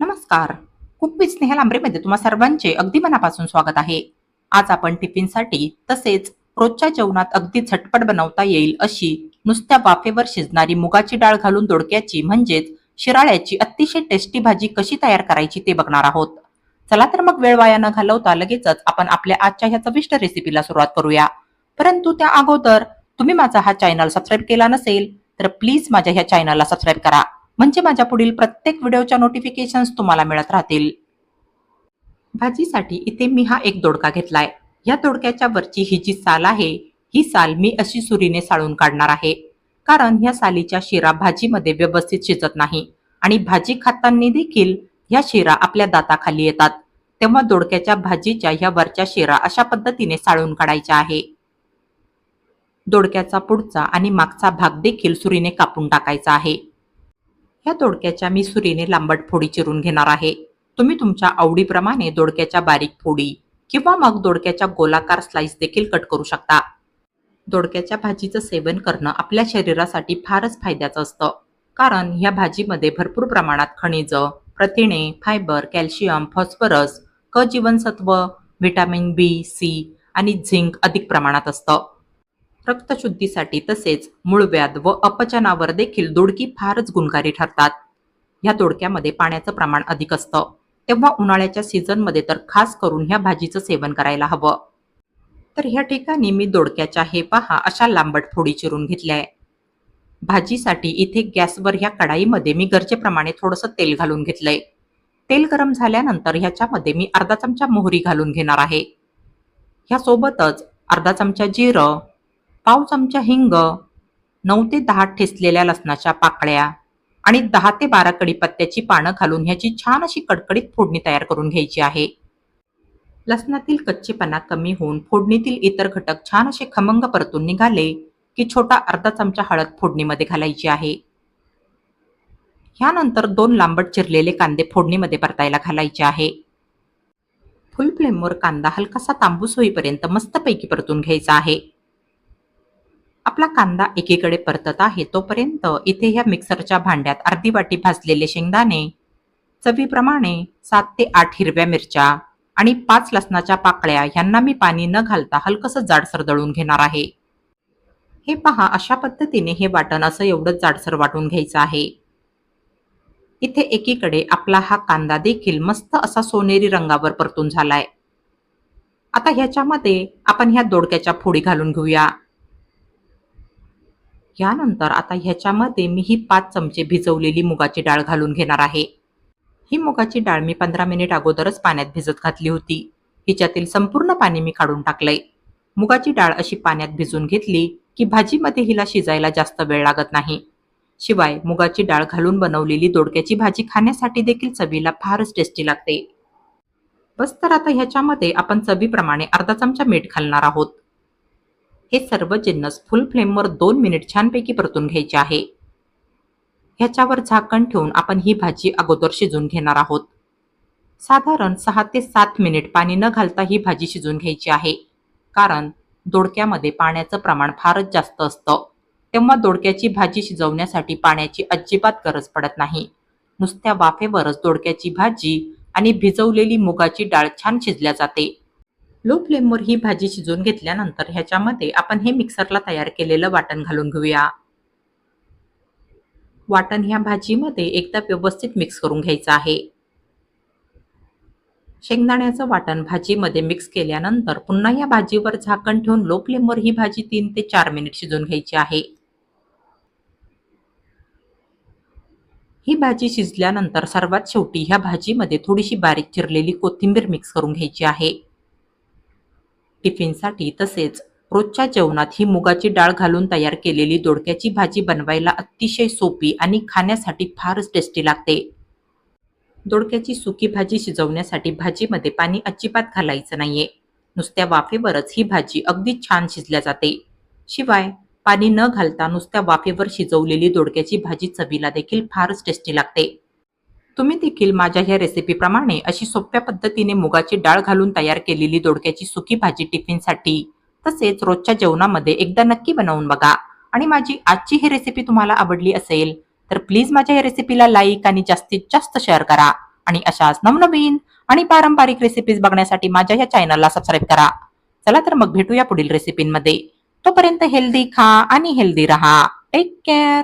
नमस्कार. कुक स्नेहल आंब्रेमध्ये तुम्हा सर्वांचे अगदी मनापासून स्वागत आहे. आज आपण टिफिनसाठी तसेच रोजच्या जेवणात अगदी झटपट बनवता येईल अशी नुसत्या वाफेवर शिजणारी मुगाची डाळ घालून दोडक्याची म्हणजेच शिराळ्याची अतिशय टेस्टी भाजी कशी तयार करायची ते बघणार आहोत. चला तर मग वेळ वाया न घालवता लगेचच आपण आपल्या आजच्या ह्या चविष्ट रेसिपीला सुरुवात करूया. परंतु त्या अगोदर तुम्ही माझा हा चॅनल सबस्क्राईब केला नसेल तर प्लीज माझ्या ह्या चॅनलला सबस्क्राईब करा. म्हणजे माझ्या पुढील प्रत्येक व्हिडिओच्या नोटिफिकेशन्स तुम्हाला मिळत राहतील. भाजीसाठी इथे मी हा एक दोडका घेतलाय. या दोडक्याच्या वरची ही जी साल आहे ही साल मी अशी सुरीने साळून काढणार आहे. कारण ह्या सालीच्या शिरा भाजीमध्ये व्यवस्थित शिजत नाही आणि भाजी खाताना देखील ह्या शिरा आपल्या दाताखाली येतात. तेव्हा दोडक्याच्या भाजीच्या ह्या वरच्या शिरा अशा पद्धतीने साळून काढायच्या आहे. दोडक्याचा पुढचा आणि मागचा भाग देखील सुरीने कापून टाकायचा आहे. ह्या दोडक्याच्या मी सुरीने लांबट फोडी चिरून घेणार आहे. तुम्ही तुमच्या आवडीप्रमाणे दोडक्याच्या बारीक फोडी किंवा मग दोडक्याच्या गोलाकार स्लाइस देखील कट करू शकता. दोडक्याच्या भाजीचं सेवन करणं आपल्या शरीरासाठी फारच फायद्याचं असतं. कारण ह्या भाजीमध्ये भरपूर प्रमाणात खनिज प्रथिने फायबर कॅल्शियम फॉस्फरस क जीवनसत्व व्हिटॅमिन बी सी आणि झिंक अधिक प्रमाणात असतं. रक्तशुद्धीसाठी तसेच मूळव्याध व अपचनावर देखील दोडकी फारच गुणकारी ठरतात. ह्या दोडक्यामध्ये पाण्याचं प्रमाण अधिक असतं. तेव्हा उन्हाळ्याच्या सीझनमध्ये तर खास करून ह्या भाजीचं सेवन करायला हवं. तर ह्या ठिकाणी मी दोडक्याच्या हे पहा अशा लांबट फोडी चिरून घेतल्या आहे. भाजीसाठी इथे गॅसवर ह्या कढाईमध्ये मी गरजेप्रमाणे थोडंसं तेल घालून घेतलंय. तेल गरम झाल्यानंतर ह्याच्यामध्ये मी अर्धा चमचा मोहरी घालून घेणार आहे. ह्यासोबतच अर्धा चमचा जिरं पाव चमचा हिंग नऊ ते दहा ठेचलेल्या लसणाच्या पाकळ्या आणि दहा ते बारा कडीपत्त्याची पानं घालून ह्याची छान अशी कडकडीत फोडणी तयार करून घ्यायची आहे. लसणातील कच्चेपणा कमी होऊन फोडणीतील इतर घटक छान असे खमंग परतून निघाले की छोटा अर्धा चमचा हळद फोडणीमध्ये घालायची आहे. ह्यानंतर दोन लांबट चिरलेले कांदे फोडणीमध्ये परतायला घालायचे आहे. फुल फ्लेमवर कांदा हलकासा तांबूस होईपर्यंत मस्तपैकी परतून घ्यायचा आहे. आपला कांदा एकीकडे परतत आहे तोपर्यंत इथे ह्या मिक्सरच्या भांड्यात अर्धी वाटी भाजलेले शेंगदाणे चवीप्रमाणे सात ते आठ हिरव्या मिरच्या आणि पाच लसणाच्या पाकळ्या ह्यांना मी पाणी न घालता हलकसं जाडसर दळून घेणार आहे. हे पहा अशा पद्धतीने हे वाटण असं एवढंच जाडसर वाटून घ्यायचं आहे. इथे एकीकडे आपला हा कांदा देखील मस्त असा सोनेरी रंगावर परतून झालाय. आता ह्याच्यामध्ये आपण ह्या दोडक्याच्या फोडी घालून घेऊया. यानंतर आता ह्याच्यामध्ये मी ही पाच चमचे भिजवलेली मुगाची डाळ घालून घेणार आहे. ही मुगाची डाळ मी पंधरा मिनिट अगोदरच पाण्यात भिजत घातली होती. हिच्यातील संपूर्ण पाणी मी काढून टाकलंय. मुगाची डाळ अशी पाण्यात भिजून घेतली की भाजीमध्ये हिला शिजायला जास्त वेळ लागत नाही. शिवाय मुगाची डाळ घालून बनवलेली दोडक्याची भाजी खाण्यासाठी देखील चवीला फारच टेस्टी लागते. बस तर आता ह्याच्यामध्ये आपण चवीप्रमाणे अर्धा चमचा मीठ घालणार आहोत. हे सर्व जिन्नस फुल फ्लेमवर दोन मिनिट छानपैकी परतून घ्यायचे आहे. ह्याच्यावर झाकण ठेवून आपण ही भाजी अगोदर शिजून घेणार आहोत. साधारण सहा ते सात मिनिट पाणी न घालता ही भाजी शिजून घ्यायची आहे. कारण दोडक्यामध्ये पाण्याचं प्रमाण फारच जास्त असतं. तेव्हा दोडक्याची भाजी शिजवण्यासाठी पाण्याची अजिबात गरज पडत नाही. नुसत्या वाफेवरच दोडक्याची भाजी आणि भिजवलेली मुगाची डाळ छान शिजल्या जाते. लो फ्लेमवर ही भाजी शिजवून घेतल्यानंतर ह्याच्यामध्ये आपण हे मिक्सरला तयार केलेलं वाटण घालून घेऊया. वाटण ह्या भाजीमध्ये एकदा व्यवस्थित मिक्स करून घ्यायचं आहे. शेंगदाण्याचं वाटण भाजीमध्ये मिक्स केल्यानंतर पुन्हा या भाजीवर झाकण ठेवून लो फ्लेमवर ही भाजी तीन ते चार मिनिट शिजवून घ्यायची आहे. ही भाजी शिजल्यानंतर सर्वात शेवटी ह्या भाजीमध्ये थोडीशी बारीक चिरलेली कोथिंबीर मिक्स करून घ्यायची आहे. टिफिनसाठी तसेच रोजच्या जेवणात ही मुगाची डाळ घालून तयार केलेली दोडक्याची भाजी बनवायला अतिशय सोपी आणि खाण्यासाठी फारच टेस्टी लागते. दोडक्याची सुकी भाजी शिजवण्यासाठी भाजीमध्ये पाणी अजिबात घालायचं नाहीये. नुसत्या वाफेवरच ही भाजी अगदी छान शिजल्या जाते. शिवाय पाणी न घालता नुसत्या वाफेवर शिजवलेली दोडक्याची भाजी चवीला देखील फारच टेस्टी लागते. तुम्ही देखील माझ्या ह्या रेसिपीप्रमाणे अशी सोप्या पद्धतीने मुगाची डाळ घालून तयार केलेली दोडक्याची सुकी भाजी टिफिनसाठी. तसेच रोजच्या जेवणामध्ये एकदा नक्की बनवून बघा. आणि माझी आजची ही रेसिपी तुम्हाला आवडली असेल तर प्लीज माझ्या या रेसिपीला लाईक आणि जास्तीत जास्त शेअर करा. आणि अशाच नवनवीन आणि पारंपरिक रेसिपीज बघण्यासाठी माझ्या या चॅनलला सबस्क्राईब करा. चला तर मग भेटूया पुढील रेसिपींमध्ये तोपर्यंत हेल्दी खा आणि हेल्दी रहा. Take care